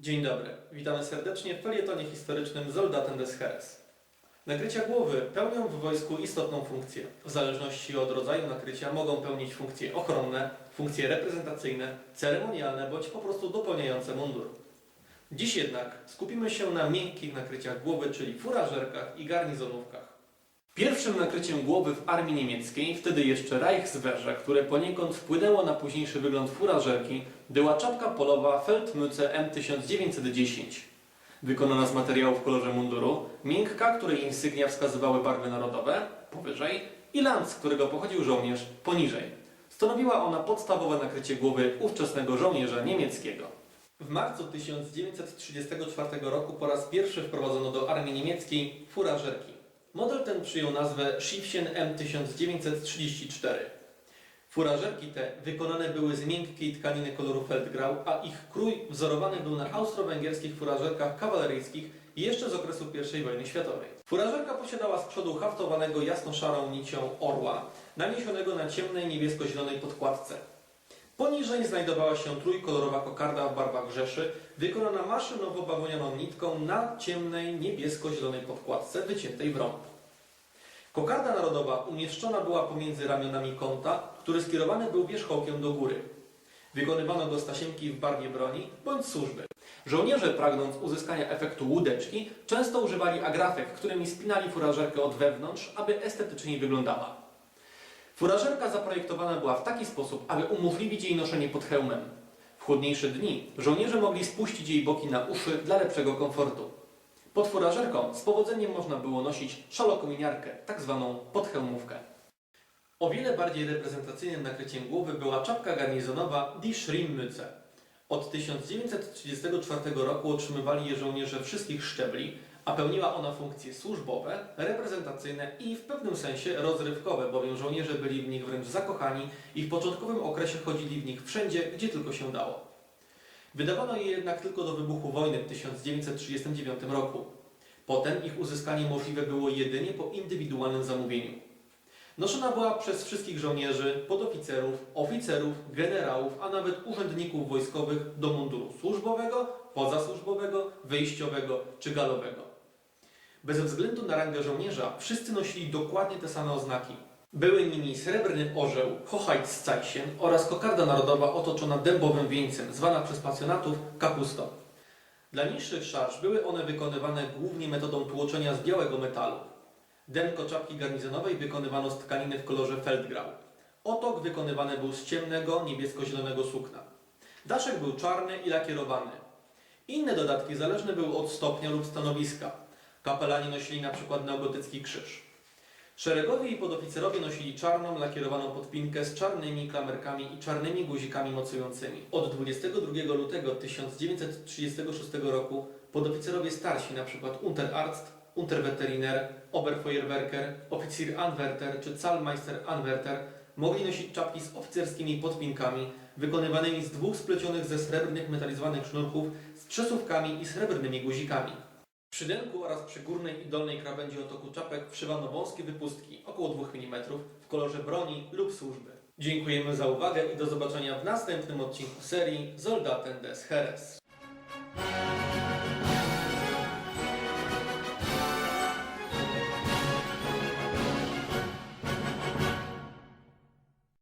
Dzień dobry, witamy serdecznie w felietonie historycznym Soldaten des Heeres. Nakrycia głowy pełnią w wojsku istotną funkcję. W zależności od rodzaju nakrycia mogą pełnić funkcje ochronne, funkcje reprezentacyjne, ceremonialne bądź po prostu dopełniające mundur. Dziś jednak skupimy się na miękkich nakryciach głowy, czyli furażerkach i garnizonówkach. Pierwszym nakryciem głowy w armii niemieckiej, wtedy jeszcze Reichswehrze, które poniekąd wpłynęło na późniejszy wygląd furażerki, była czapka polowa Feldmütze M1910. Wykonana z materiału w kolorze munduru, miękka, której insygnia wskazywały barwy narodowe, powyżej, i lanc, z którego pochodził żołnierz, poniżej. Stanowiła ona podstawowe nakrycie głowy ówczesnego żołnierza niemieckiego. W marcu 1934 roku po raz pierwszy wprowadzono do armii niemieckiej furażerki. Model ten przyjął nazwę Schiffchen M1934. Furażerki te wykonane były z miękkiej tkaniny koloru Feldgrau, a ich krój wzorowany był na austro-węgierskich furażerkach kawaleryjskich jeszcze z okresu I wojny światowej. Furażerka posiadała z przodu haftowanego jasno-szarą nicią orła, naniesionego na ciemnej niebiesko-zielonej podkładce. Poniżej znajdowała się trójkolorowa kokarda w barwach Rzeszy, wykonana maszynowo bawełnianą nitką na ciemnej niebiesko-zielonej podkładce wyciętej w rąb. Kokarda narodowa umieszczona była pomiędzy ramionami kąta, który skierowany był wierzchołkiem do góry. Wykonywano go z tasiemki w barwie broni bądź służby. Żołnierze, pragnąc uzyskania efektu łódeczki, często używali agrafek, którymi spinali furażerkę od wewnątrz, aby estetycznie wyglądała. Furażerka zaprojektowana była w taki sposób, aby umożliwić jej noszenie pod hełmem. W chłodniejsze dni żołnierze mogli spuścić jej boki na uszy dla lepszego komfortu. Pod furażerką z powodzeniem można było nosić szalokominiarkę, tak zwaną podhełmówkę. O wiele bardziej reprezentacyjnym nakryciem głowy była czapka garnizonowa Die Schrimmütze. Od 1934 roku otrzymywali je żołnierze wszystkich szczebli, a pełniła ona funkcje służbowe, reprezentacyjne i w pewnym sensie rozrywkowe, bowiem żołnierze byli w nich wręcz zakochani i w początkowym okresie chodzili w nich wszędzie, gdzie tylko się dało. Wydawano je jednak tylko do wybuchu wojny w 1939 roku. Potem ich uzyskanie możliwe było jedynie po indywidualnym zamówieniu. Noszona była przez wszystkich żołnierzy, podoficerów, oficerów, generałów, a nawet urzędników wojskowych do munduru służbowego, pozasłużbowego, wyjściowego czy galowego. Bez względu na rangę żołnierza, wszyscy nosili dokładnie te same oznaki. Były nimi srebrny orzeł, Hoheitszeichen oraz kokarda narodowa otoczona dębowym wieńcem, zwana przez pasjonatów kapustą. Dla niższych szarż były one wykonywane głównie metodą tłoczenia z białego metalu. Denko czapki garnizonowej wykonywano z tkaniny w kolorze feldgrau. Otok wykonywany był z ciemnego, niebiesko-zielonego sukna. Daszek był czarny i lakierowany. Inne dodatki zależne były od stopnia lub stanowiska. Kapelani nosili np. neogotycki krzyż. Szeregowi i podoficerowie nosili czarną, lakierowaną podpinkę z czarnymi klamerkami i czarnymi guzikami mocującymi. Od 22 lutego 1936 roku podoficerowie starsi, np. Unterarzt, Unterweteriner, Oberfeuerwerker, Offizier Anwärter czy Zahlmeister Anwärter mogli nosić czapki z oficerskimi podpinkami wykonywanymi z dwóch splecionych ze srebrnych metalizowanych sznurków z przesuwkami i srebrnymi guzikami. Przy denku oraz przy górnej i dolnej krawędzi otoku czapek wszywano wąskie wypustki, około 2 mm, w kolorze broni lub służby. Dziękujemy za uwagę i do zobaczenia w następnym odcinku serii Soldaten des Heeres.